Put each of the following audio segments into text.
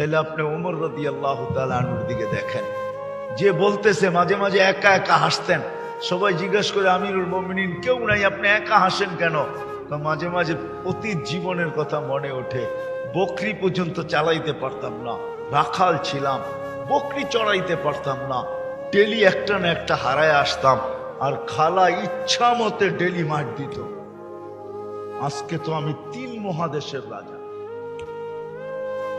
তাহলে আপনি ওমর রদি আল্লাহ তালুর দিকে দেখেন। যে বলতেছে, মাঝে মাঝে একা একা হাসতেন। সবাই জিজ্ঞেস করে, আমিরুল মমিনিন, কেউ নাই, আপনি একা হাসেন কেন? মাঝে মাঝে অতীত জীবনের কথা মনে ওঠে। বকরি পর্যন্ত চালাইতে পারতাম না, রাখাল ছিলাম, বকরি চড়াইতে পারতাম না। ডেলি একটা না একটা হারায় আসতাম, আর খালা ইচ্ছা মতে ডেলি মার দিত। আজকে তো আমি তিন মহাদেশের রাজা।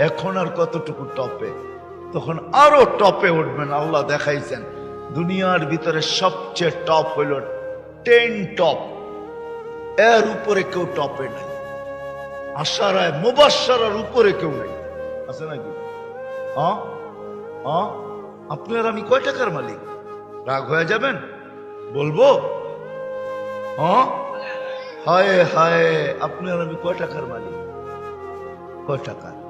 এখন আর কতটুকু টপে? তখন আরও টপে উঠবেন, আল্লাহ দেখাইছেন। দুনিয়ার ভিতরে সবচেয়ে টপ হইল টেন টপ এর উপরে কেউ টপে নাই। আশারায় মুবাসার উপরে কেউ নেই। আছে নাকি? হ্যাঁ? হ্যাঁ? আপনার আমি কয় টাকার মালিক? রাগ হয়ে যাবেন? বলব? হ্যাঁ? হায় হায়, আপনার আমি কয় টাকার মালিক? কয় টাকার?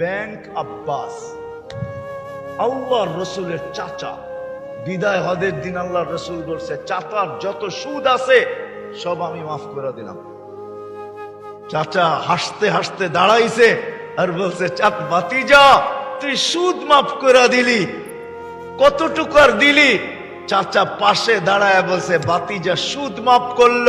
ব্যাংক আব্বাস। আল্লাহ রসুলের চাচা। বিদায় হদের দিন আল্লাহ রসুল বলছে, চাচার যত সুদ আছে, সব আমি মাফ করে দিলাম। চাচা হাসতে হাসতে দাঁড়াইছে আর বলছে চাপ বাতি যা তুই সুদ মাফ করে দিলি। কতটুকু আর দিলি? চাচা পাশে দাঁড়ায় বলছে বাতিজা সুদ মাফ করল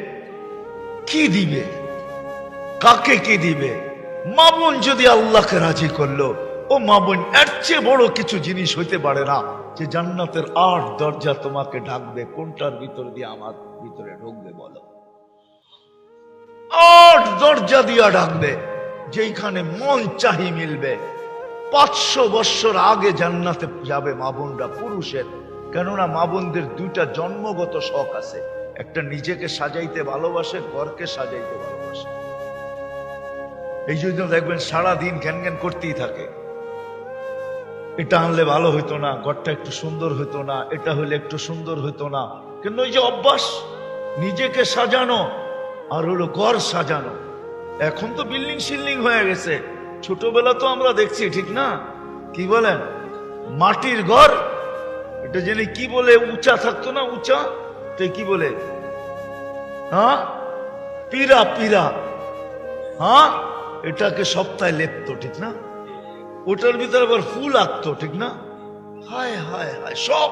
কি দিবে? কাকে কি দিবে? মামুন যদি আল্লাহকে রাজি করল, ও মামুন এর চেয়ে বড় কিছু জিনিস হইতে পারে না যে জান্নাতের আট দরজা তোমাকে ডাকবে কোনটার ভিতর দিয়ে আমার ভিতরে ঢুকবে বলো? আট দরজা দিয়া ডাকবে যেইখানে মন চাহি মিলবে। পাঁচশো বৎসর আগে জান্নাতে যাবে মা বোনরা পুরুষের। কেননা মা বোনদের দুইটা জন্মগত শখ আছে। একটা নিজেকে সাজাইতে ভালোবাসে, ঘরকে সাজাইতে ভালোবাসে। এই জন্য দেখবেন সারা দিন ঘ্যান ঘ্যান করতেই থাকে। এটা আনলে ভালো হইতো না, ঘরটা একটু সুন্দর হইতো না, এটা হলে একটু সুন্দর হইতো না। কিন্তু ওই যে অভ্যাস? নিজেকে সাজানো আর হলো ঘর সাজানো। এখন তো বিল্ডিং শিল্ডিং হয়ে গেছে। ছোটবেলা তো আমরা দেখছি, ঠিক না? কি বলেন? মাটির ঘর? এটা জেনে কি বলে উঁচা থাকতো না? উঁচা? তো কি বলে? হ্যাঁ? পীরা পীরা হ্যাঁ? এটাকে সপ্তাহে লেপত, ঠিক না? ওটার ভিতরে আবার ফুল আঁকত, ঠিক না? হায় হায় হায়, সব।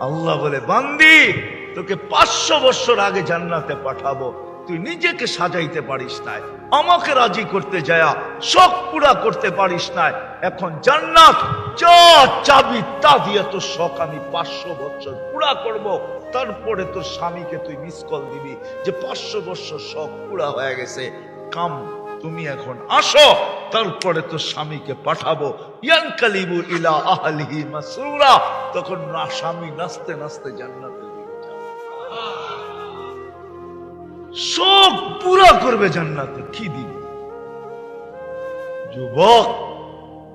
আল্লাহ বলে, বান্দি, তোকে পাঁচশো বছর আগে জান্নাতে পাঠাবো। তুই নিজেকে সাজাইতে পারিস না আমাকে রাজি করতে যায়া শখ পুরা করতে পারিস না এখন জান্নাত চাবি তা দিয়ে তোর শখ আমি পাঁচশো বছর পুরা করব। তারপরে তোর স্বামীকে তুই মিস কল দিবি যে পাঁচশো বছর শখ পুরা হয়ে গেছে। কাম, তুমি এখন আসো, তারপরে তোর স্বামীকে পাঠাবো। ইয়ানকালিবু ইলা আহলিহি মাসরুরা। তখন না স্বামী নাচতে নাচতে জান্নাতে সব পুরা করবে জান্নাতে। কি দিবে? যুবক,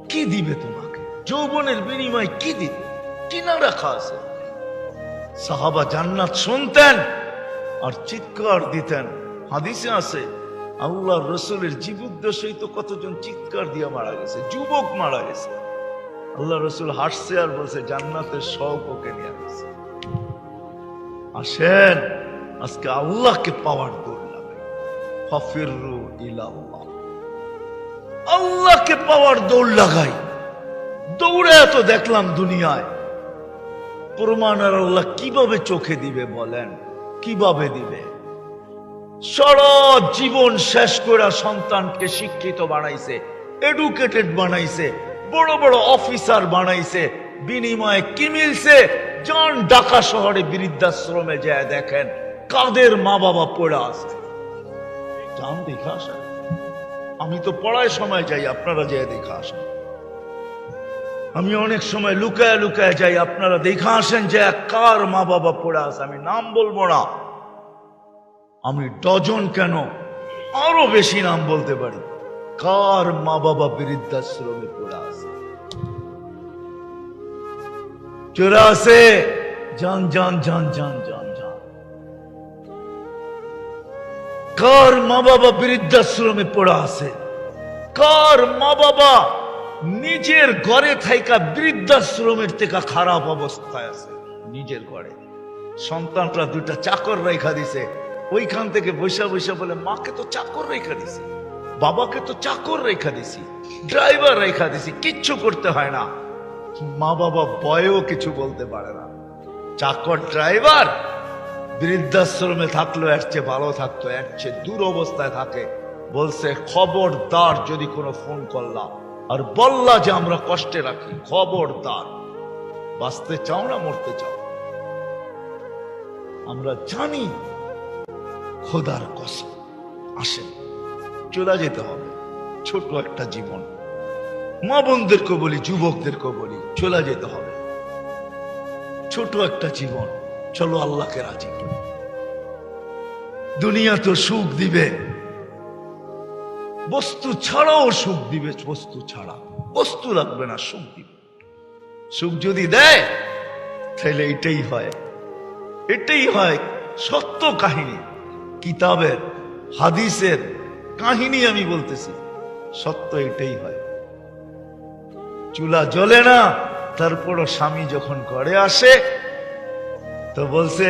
কি দিবে তোমাকে? যৌবনের বিনিময় কি দিবে? কিনা রাখা আছে? সাহাবা জান্নাত শুনতেন আর চিৎকার দিতেন। হাদিসে আছে আল্লাহ রসুলের জীবদ্দশাই তো কতজন চিৎকার দিয়ে মারা গেছে? যুবক মারা গেছে। আল্লাহ রসুল হাসছে আর বলছে, জান্নাতের শখ ওকে নিয়ে গেছে আসেন। আজকে আল্লাহকে পাওয়ার দৌড় লাগাই ফাফিরু আল্লাহকে পাওয়ার দৌড় লাগাই। দৌড়ে এত দেখলাম দুনিয়ায়। প্রমাণ আর আল্লাহ কীভাবে চোখে দিবে বলেন? কীভাবে দিবে? সারা জীবন শেষ করে সন্তানকে শিক্ষিত বানাইছে, এডুকেটেড বানাইছে, বড় বড় অফিসার বানাইছে, বিনিময়ে কি মিলছে? জন ঢাকা শহরে বৃদ্ধাশ্রমে যায় দেখেন। কাদের মা বাবা পড়ে আছে? যান দেখে আসেন। আমি তো পড়ায় সময় যাই, আপনারা যেয়ে দেখে আসেন। আমি অনেক সময় লুকায় লুকায় যাই, আপনারা দেখে আসেন যে কার মা বাবা পড়ে আছে। আমি নাম বলব না। আমি ডজন কেন? আরও বেশি নাম বলতে পারি। কার মা বাবা বৃদ্ধাশ্রমে পড়ে আছে? চোরা আছে? যান যান যান যান যান। কার মা বাবা বৃদ্ধাশ্রমে পড়া আছে? কার মা বাবা নিজের ঘরে থাইকা বৃদ্ধাশ্রমের থেকে খারাপ অবস্থায় আছে? নিজের ঘরে। সন্তানরা দুটা চাকর রেখা দিছে। ওইখান থেকে বৈশা বৈশা বলে, মাকে তো চাকর রেখা দিছি, বাবাকে তো চাকর রেখা দিছি, ড্রাইভার রেখা দিছি, কিচ্ছু করতে হয় না। মা বাবা বয়েও কিছু বলতে পারে না। চাকর ড্রাইভার বৃদ্ধাশ্রমে থাকল এর চেয়ে ভালো থাকতো, এর চেয়ে দূর অবস্থায় থাকে। বলছে, খবরদার যদি কোনো ফোন করলাম আর বললা যে আমরা কষ্টে রাখি, খবরদার। বাঁচতে চাও না, মরতে চাও? আমরা জানি খোদার কসম, আসেন, চলে যেতে হবে, ছোট একটা জীবন। মা বোনদেরকে বলি যুবকদেরকে বলি, চলে যেতে হবে। ছোট একটা জীবন। চলো আল্লাহকে রাজি। দুনিয়া তো সুখ দিবে। বস্তু ছাড়াও সুখ দিবে, বস্তু ছাড়া। বস্তু লাগবে না, সুখ দিবে। সুখ যদি দেয়, তাহলে এটাই হয়। এটাই হয় সত্য কাহিনী। কিতাবের, হাদিসের কাহিনী আমি বলতেছি। সত্য এটাই হয়। চুলা জ্বলে না, তারপরও স্বামী যখন ঘরে আসে তো বলছে,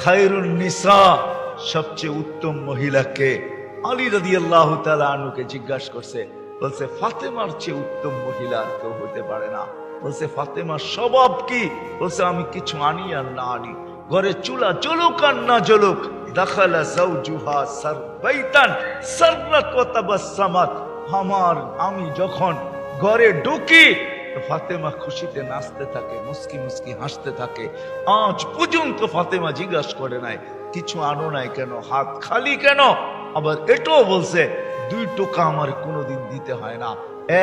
খায়রুন নিসা, সবচেয়ে উত্তম মহিলাকে। আলী রাদি আল্লাহ আনুকে জিজ্ঞাসা করছে, বলছে, ফাতেমার চেয়ে উত্তম মহিলা আর কেউ হতে পারে না। বলছে, ফাতেমার স্বভাব কি? বলছে, আমি কিছু আনি আর না আনি। ঘরে চুলা জ্বলুক আর না জ্বলুক, দাখালা জাউজুহা সারবাইতান সাররাত ওয়া আমার, আমি যখন ঘরে ঢুকি ফাতেমা খুশিতে নাচতে থাকে মুস্কি মুস্কি হাসতে থাকে। আজ পর্যন্ত ফাতেমা জিজ্ঞাসা করে নাই, কিছু আনো নাই কেন, হাত খালি কেন? আবার এটাও বলছে, দুই টোকা আমার কোনোদিন দিতে হয় না,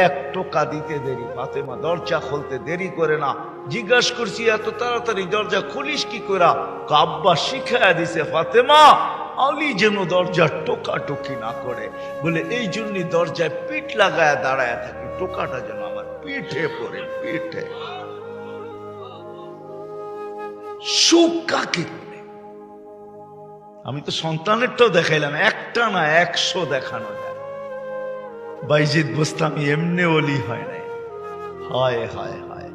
এক টোকা দিতে দেরি, ফাতেমা দরজা খুলতে দেরি করে না। জিজ্ঞাসা করছি, এত তাড়াতাড়ি দরজা খুলিস কি করা কাব্বা শিখায়া দিছে, ফাতেমা, আলী যেন দরজার টোকা টুকি না করে। বলে এই জন্যই দরজায় পিঠ লাগায় দাঁড়ায় থাকি, টোকাটা যেন পিঠে পড়ে পিঠে। সুখ কাকে? আমি তো সন্তানেরটাও দেখাইলাম, একটা না একশো দেখানো যায়। এমনি অলি হয় নাই। হায় হায় হায়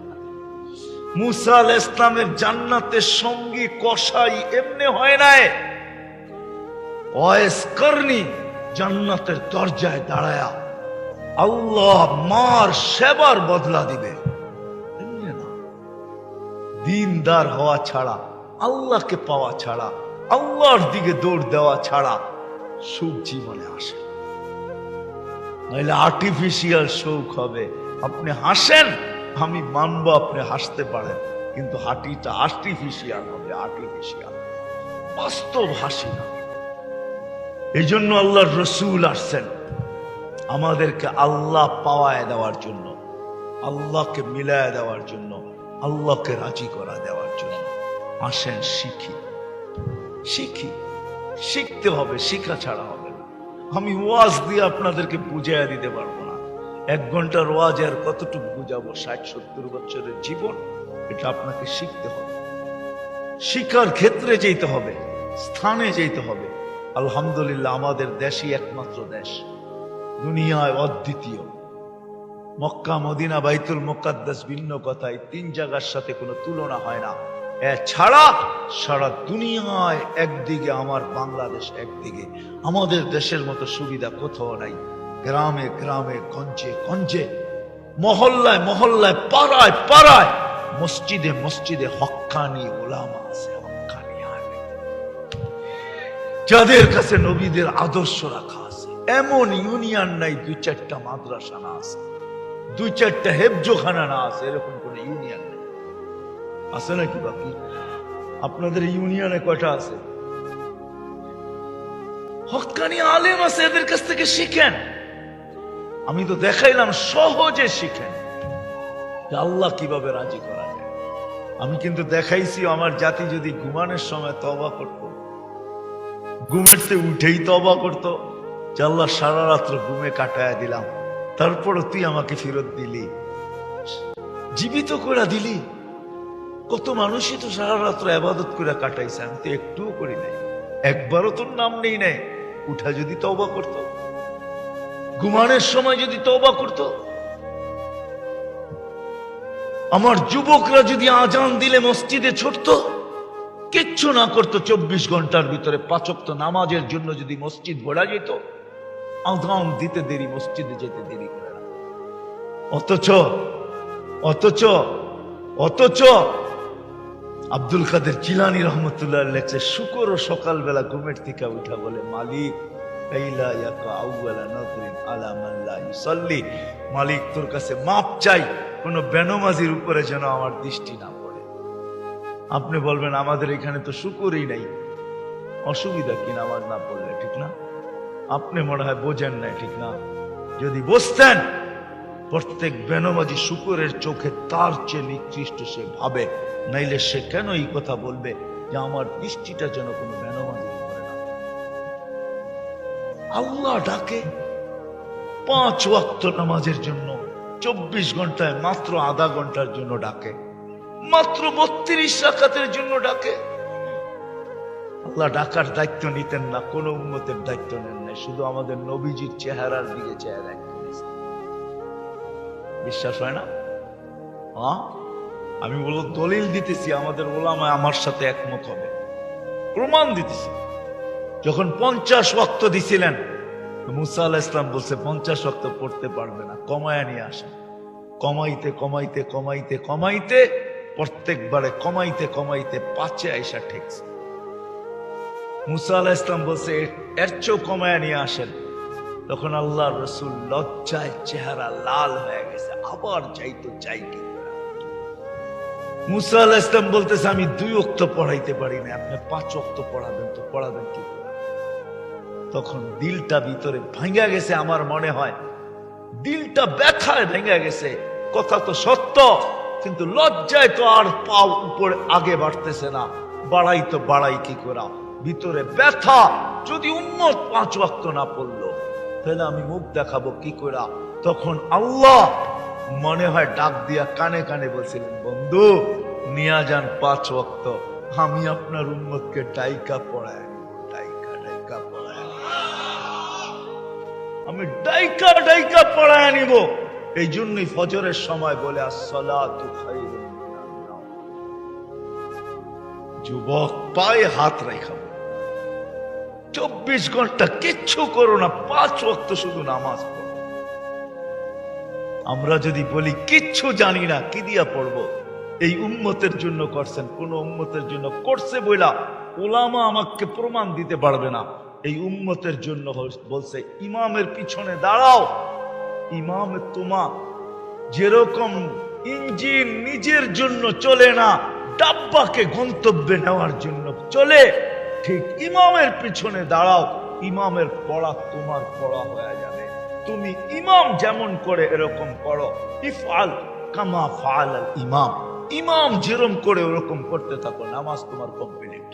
মুসা ইসলামের জান্নাতের সঙ্গী কসাই এমনি হয় নাই। করনি, জান্নাতের দরজায় দাঁড়ায়া আল্লাহ মার সেবার বদলা দিবে। দিনদার হওয়া ছাড়া, আল্লাহকে পাওয়া ছাড়া, আল্লাহর দিকে দৌড় দেওয়া ছাড়া সুখ জীবনে আসে। নইলে আর্টিফিশিয়াল সুখ হবে। আপনি হাসেন, আমি মানব আপনি হাসতে পারেন, কিন্তু হাঁটিটা আর্টিফিশিয়াল হবে আর্টিফিশিয়াল বাস্তব হাসি না। এই জন্য আল্লাহর রসুল আসছেন। আমাদেরকে আল্লাহ পাওয়ায় দেওয়ার জন্য, আল্লাহকে মিলায় দেওয়ার জন্য, আল্লাহকে রাজি করা দেওয়ার জন্য। আসেন শিখি। শিখি। শিখতে হবে, শিখা ছাড়া হবে না। আমি ওয়াজ দিয়ে আপনাদেরকে বুঝাইয়া দিতে পারব না। এক ঘণ্টার ওয়াজ আর কতটুকু বুঝাবো? ষাট, সত্তর বছরের জীবন, এটা আপনাকে শিখতে হবে। শিক্ষার ক্ষেত্রে যেতে হবে, স্থানে যেতে হবে। আলহামদুলিল্লাহ, আমাদের দেশই একমাত্র দেশ। দুনিয়ায় অদ্বিতীয়। মক্কা, মদিনা, বাইতুল মোকাদ্দাস ভিন্ন কথায় তিন জায়গার সাথে কোনো তুলনা হয় না। এছাড়া সারা দুনিয়ায় একদিকে আমার, বাংলাদেশ একদিকে। আমাদের দেশের মতো সুবিধা কোথাও নাই। গ্রামে গ্রামে, গঞ্জে গঞ্জে, মহল্লায় মহল্লায়, পাড়ায় পাড়ায়, মসজিদে মসজিদে হক্কানি ওলামা আছে, হক্কানি আলেম। যাদের কাছে নবীদের আদর্শ রাখা এমন ইউনিয়ন নাই, দুই চারটা মাদ্রাসা না আছে। দুই চারটা হেফজোখানা না আছে, এরকম কোন ইউনিয়ন নেই। আছে নাকি বাকি? আপনাদের ইউনিয়নে কয়টা আছে? হকানি আলেম আছে, এদের কাছ থেকে শিখেন। আমি তো দেখাইলাম, সহজে শিখেন। আল্লাহ কীভাবে রাজি করা যায়। আমি কিন্তু দেখাইছি, আমার জাতি যদি ঘুমানোর সময় তবা করত। ঘুমেরতে উঠেই তবা করত। যে আল্লাহ সারা রাত্র ঘুমে কাটায় দিলাম। তারপরও তুই আমাকে ফেরত দিলি। জীবিত করে দিলি। কত মানুষই তো সারা রাত্র আবাদত করে কাটাইছে, আমি তো একটুও করি নাই। একবারও তোর নাম নেই নাই, উঠা যদি তবা করত। ঘুমানোর সময় যদি তবা করত। আমার যুবকরা যদি আজান দিলে মসজিদে ছুটত, কিচ্ছু না করতো, চব্বিশ ঘণ্টার ভিতরে পাচক্ত নামাজের জন্য যদি মসজিদ ভরা যেত। আজান দিতে দেরি, মসজিদে যেতে দেরি করে না। অথচ অথচ অথচ আব্দুল কাদের চিলানি রহমতুল্লাহ লেখছে, শুকর ও সকালবেলা ঘুমের থেকে উঠা বলে মালিক মালিক, তোর কাছে মাপ চাই, কোন বেনমাজির উপরে যেন আমার দৃষ্টি না পড়ে। আপনি বলবেন, আমাদের এখানে তো শুকুরই নাই। অসুবিধা কি, নামাজ না পড়লে, ঠিক না? আপনি মনে হয় বোঝেন না ঠিক না? যদি বসতেন প্রত্যেক বেনমাজি শুকুরের চোখে তার চেয়ে নিকৃষ্ট সে ভাবে, নাইলে সে কেন এই কথা বলবে যে আমার দৃষ্টিটা যেন কোনো বেনমাজি আল্লাহ ডাকে, পাঁচ ওয়াক্ত নামাজের জন্য, চব্বিশ ঘন্টায় মাত্র আধা ঘণ্টার জন্য ডাকে, মাত্র বত্রিশ রাকাতের জন্য ডাকে। আল্লাহ ডাকার দায়িত্ব নিতেন না, কোনো উন্নতের দায়িত্ব নেন নাই, শুধু আমাদের নবীজির চেহারার দিকে চেহারা বিশ্বাস হয় না? হ্যাঁ? আমি বলো দলিল দিতেছি, আমাদের ওলামায় আমার সাথে একমত হবে। প্রমাণ দিতেছি। যখন পঞ্চাশ ওয়াক্ত দিছিলেন মুসা আল্লাহ ইসলাম বলছে, পঞ্চাশ ওয়াক্ত পড়তে পারবে না, কমায় নিয়ে আসে কমাইতে কমাইতে কমাইতে কমাইতে, প্রত্যেকবারে কমাইতে কমাইতে, পাঁচে আইসা ঠেকছে। মুসা আল্লাহ ইসলাম বলছে, "এর- চেয়েও কমায় নিয়ে আসেন। তখন আল্লাহ রসুল লজ্জায় চেহারা লাল হয়ে গেছে। আবার চাইতো চাই কি মুসা আল্লাহ ইসলাম বলতেছে, আমি দুই অক্ত পড়াইতে পারি না আপনি পাঁচ অক্ত পড়াবেন তো পড়াবেন কি তখন দিলটা ভিতরে ভাঙ্গা গেছে আমার মনে হয়। দিলটা ব্যথায় ভেঙে গেছে। কথা তো সত্য, কিন্তু লজ্জায় তো আর পাও উপরে আগে বাড়তেছে না। বাড়াই তো বাড়াই কি করা? ভিতরে ব্যথা। যদি উন্মত পাঁচ ওয়াক্ত না পড়ল, তাহলে আমি মুখ দেখাবো কি করা তখন আল্লাহ মনে হয় ডাক দিয়া কানে কানে বলছিলেন, বন্ধু, নিয়া যান পাঁচ ওয়াক্ত। আমি আপনার উন্মতকে ডাইকা পড়ায়, ডাইকা ডাইকা পড়ায়। আমি ডাইকা ডাইকা পড়ায় নিব এই জন্যই ফজরের সময় বলে, আসসালাতু মিনান যুবক পায়ে হাত রেখা চব্বিশ ঘণ্টা কিচ্ছু করো না, পাঁচ ওয়াক্ত শুধু নামাজ আমরা যদি বলি, কিচ্ছু জানি না, কি দিয়া পড়ব? এই উম্মতের জন্য করছেন, কোন উম্মতের জন্য করছে বইলা ওলামা আমাকে প্রমাণ দিতে পারবে না। এই উম্মতের জন্য বলছে, ইমামের পিছনে দাঁড়াও। ইমাম তোমা, যেরকম ইঞ্জিন নিজের জন্য চলে না, ডাব্বাকে গন্তব্যে নেওয়ার জন্য চলে। ঠিক ইমামের পিছনে দাঁড়াও। ইমামের পড়া তোমার পড়া হয়ে যাবে। তুমি ইমাম যেমন করে এরকম করো ইফআল কামা ফাল ইমাম। ইমাম যেরকম করে ওরকম করতে থাকো। নামাজ তোমার কমপ্লিট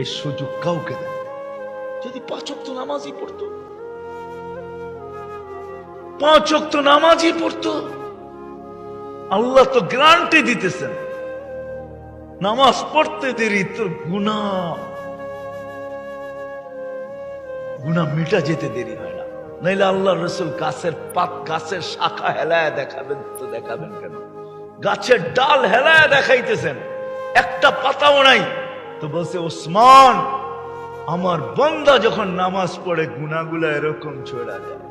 এই সুযোগ কাউকে দেয় যদি পাঁচ ওয়াক্ত নামাজই পড়তো। পাঁচ ওয়াক্ত নামাজই পড়তো। আল্লাহ তো গ্রান্টি দিতেছেন। নামাজ পড়তে দেরি তোর গুণা গুণা মিটা যেতে দেরি হয় না। নাইলে আল্লাহ রসুল গাছের পাত, গাছের শাখা হেলায় দেখাবেন তো দেখাবেন কেন? গাছের ডাল হেলায় দেখাইতেছেন। একটা পাতাও নাই। তো বলছে, ওসমান, আমার বন্দা যখন নামাজ পড়ে গুনাগুলা এরকম ছড়া যায়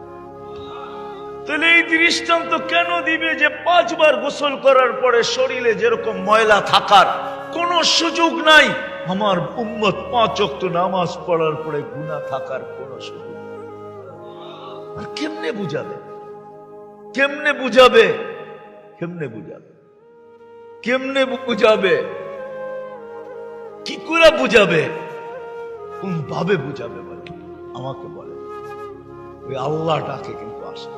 তাহলে এই দৃষ্টান্ত কেন দিবে যে পাঁচবার গোসল করার পরে শরীরে যেরকম ময়লা থাকার কোনো সুযোগ নাই। আমার উম্মত পাঁচ অক্ত নামাজ পড়ার পরে গুণা থাকার কোনো সুযোগ। আর কেমনে বুঝাবে? কেমনে বুঝাবে? কেমনে বুঝাবে? কেমনে বুঝাবে? কি করে বুঝাবে? কোন ভাবে বুঝাবে বলে? আমাকে বলে। ওই আল্লাহটাকে কিন্তু আসে।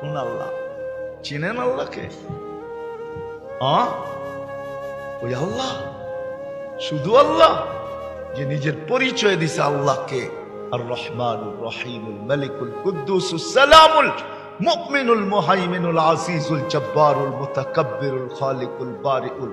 কোন আল্লাহ? চিনেন আল্লাহকে? আ? ওই আল্লাহ শুধু আল্লাহ যে নিজের পরিচয় দিছে আল্লাহকে আর রহমানুর রহিমুল মালিকুল কুদ্দুসুস সালামুল মুমিনুল মুহাইমিনুল আজিজুল জব্বারুল মুতাকাব্বিরুল খালিকুল বারিউল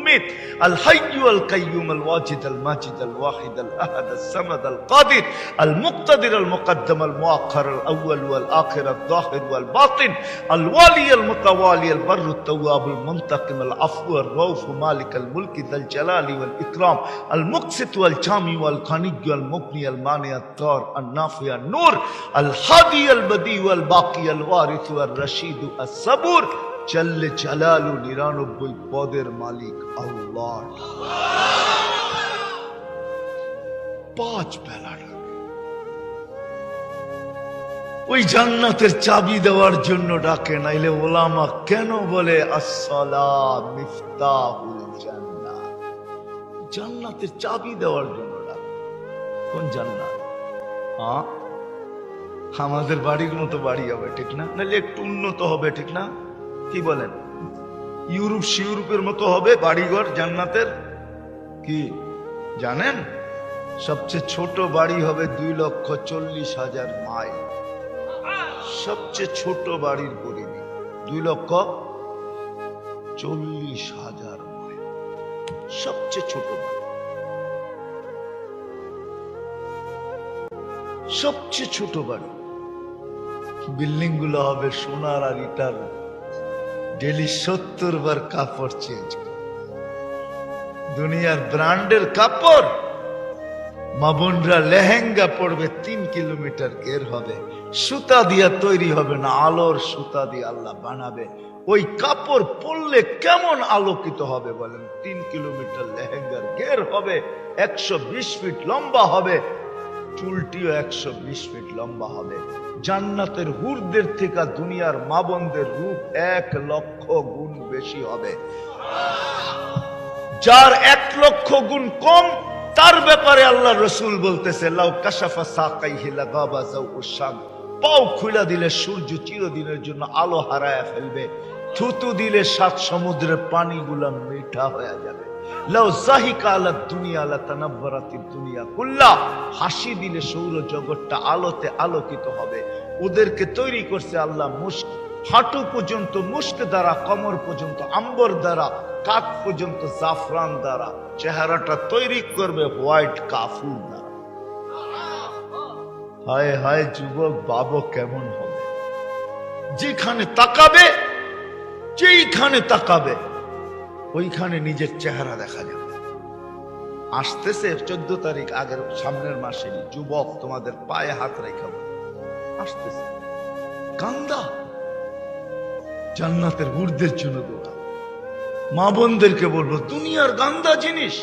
الحي القيوم الواجد الماجد الواحد الأحد الصمد القادر المقتدر المقدم المؤخر الأول والآخر الظاهر والباطن الوالي المتوالي البر التواب المنتقم العفو الرؤوف مالك الملك ذا الجلال والإكرام المقسط والجامي والغني والمغني المانع الضار النافع النور الهادي البديع والباقي الوارث والرشيد الصبور চাল্লে চালালু নিরানব্বই পদের মালিক আল্লাহ। পাঁচ বেলা ওই জান্নাতের চাবি দেওয়ার জন্য ডাকে, নাইলে ওলামা কেন বলে জান্নাতের চাবি দেওয়ার জন্য কোন জান্নাত? আমাদের বাড়ির মতো বাড়ি হবে, ঠিক না? নাহলে একটু উন্নত হবে, ঠিক না? কি বলেন? ইউরোপ, সিউরোপের মতো হবে বাড়িঘর, জান্নাতের? কি? জানেন? সবচেয়ে ছোট বাড়ি হবে দুই লক্ষ চল্লিশ হাজার মাইল। সবচেয়ে ছোট বাড়ির পরিধি দুই লক্ষ চল্লিশ হাজার মাইল। সবচেয়ে ছোট বাড়ি। সবচেয়ে ছোট বাড়ি। বিল্ডিংগুলো হবে সোনার আর ইটার। ডেলি সত্তর বার কাপড় চেঞ্জ দুনিয়ার ব্র্যান্ডের কাপড়। মা বোনরা লেহেঙ্গা পড়বে তিন কিলোমিটার গের হবে। সুতা দিয়া তৈরি হবে না, আলোর সুতা দিয়ে আল্লাহ বানাবে। ওই কাপড় পরলে কেমন আলোকিত হবে বলেন? তিন কিলোমিটার লেহেঙ্গার গের হবে, একশো বিশ ফিট লম্বা হবে চুলটিও একশো বিশ ফিট লম্বা হবে। জান্নাতের হুরদের থেকে দুনিয়ার মা বোনদের রূপ এক লক্ষ গুণ বেশি হবে। যার এক লক্ষ গুণ কম, তার ব্যাপারে আল্লাহ রসুল বলতেছে, লাউ কাশাফা সাকাইহি লাগাবা জাউকুশাম পাও খুলা দিলে সূর্য চিরদিনের জন্য আলো হারায় ফেলবে। থুতু দিলে সাত সমুদ্রের পানিগুলা মিঠা হয়ে যাবে। হাসি দিলে সৌর জগৎটা আলোতে আলোকিত হবে। ওদেরকে তৈরি করছে আল্লাহ হাঁটু পর্যন্ত দ্বারা, কমর পর্যন্ত আম্বর দ্বারা, কাক পর্যন্ত জাফরান দ্বারা। চেহারাটা তৈরি করবে হোয়াইট কাফুর দ্বারা। হায় হায় যুবক, বাবু কেমন হবে? যেখানে তাকাবে, যেইখানে তাকাবে ওইখানে নিজের চেহারা দেখা যাবে। আসতেছে চোদ্দ তারিখ আগের সামনের মাসে, যুবক তোমাদের পায়ে হাত রেখা আসতেছে। কান্দা। জান্নাতের ঊর্ধ্বের জন্য দৌড়া মা বোনদেরকে বলব, দুনিয়ার গান্দা জিনিস,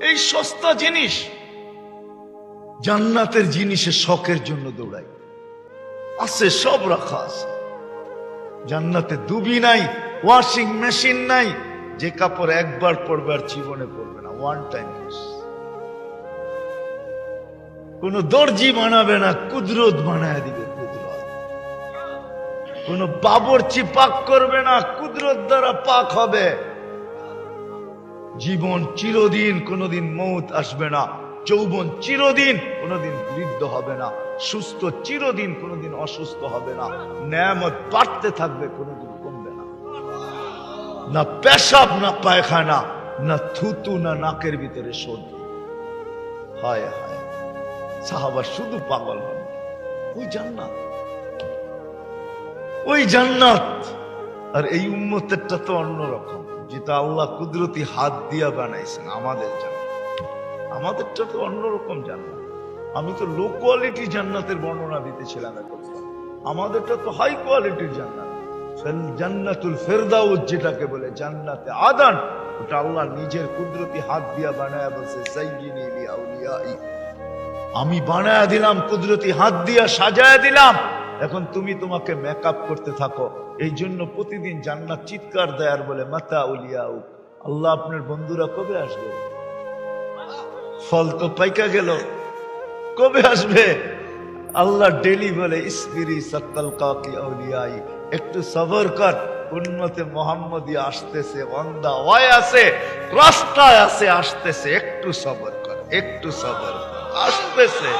এই সস্তা জিনিস, জান্নাতের জিনিসের শখের জন্য দৌড়াই। আছে, সব রাখা আছে। জান্নাতে দুবি নাই, ওয়াশিং মেশিন নাই যে কাপড় একবার পরবে আর জীবনে পরবে না ওয়ান টাইম কোন দর্জি বানাবে না, কুদরত বানায় দিবে কুদরত। কোন বাবরচি পাক করবে না, কুদরত দ্বারা পাক হবে। জীবন চিরদিন কোনোদিন মৌত আসবে না, যৌবন চিরদিন কোনোদিন বৃদ্ধ হবে না, সুস্থ চিরদিন কোনোদিন অসুস্থ হবে না, ন্যামত বাড়তে থাকবে কোনোদিন। না পেশাব, না পায়খানা, না থুতু, না নাকের ভিতরে সর্দি। হায় হায়। সাহাবা শুধু পাগল হন। ওই জান্নাত। ওই জান্নাত। আর এই উম্মতেরটা তো অন্যরকম। যেটা আল্লাহ কুদরতি হাত দিয়া বানাইছেন আমাদের জান্নাত আমাদেরটা তো অন্যরকম জান্নাত। আমি তো লো কোয়ালিটি জান্নাতের বর্ণনা দিতেছিলাম আমাদেরটা তো হাই কোয়ালিটির জান্নাত। জান্নাতুল ফেরদাউস যেটাকে বলে জান্নাতে আদান, ওটা আল্লাহ নিজের কুদরতি হাত দিয়া বানায় বলছে আমি বানায় দিলাম, কুদরতি হাত দিয়া সাজায় দিলাম। এখন তুমি তোমাকে মেকআপ করতে থাকো। এই জন্য প্রতিদিন জান্নাত চিৎকার দেয় আর বলে মাতা উলিয়াউ আল্লাহ আপনার বন্ধুরা কবে আসবে? ফল তো পাইকা গেল। কবে আসবে? আল্লাহ ডেলি বলে, ইসবিরি সত্তাল কাকি আউলিয়াই। একটু সবর কর। উন্নতে মোহাম্মদী আসতেছে অন্দা ওয়াই আছে, রাস্তায় আছে, আসতেছে। একটু সবর কর, একটু সবর কর। আসতেছে।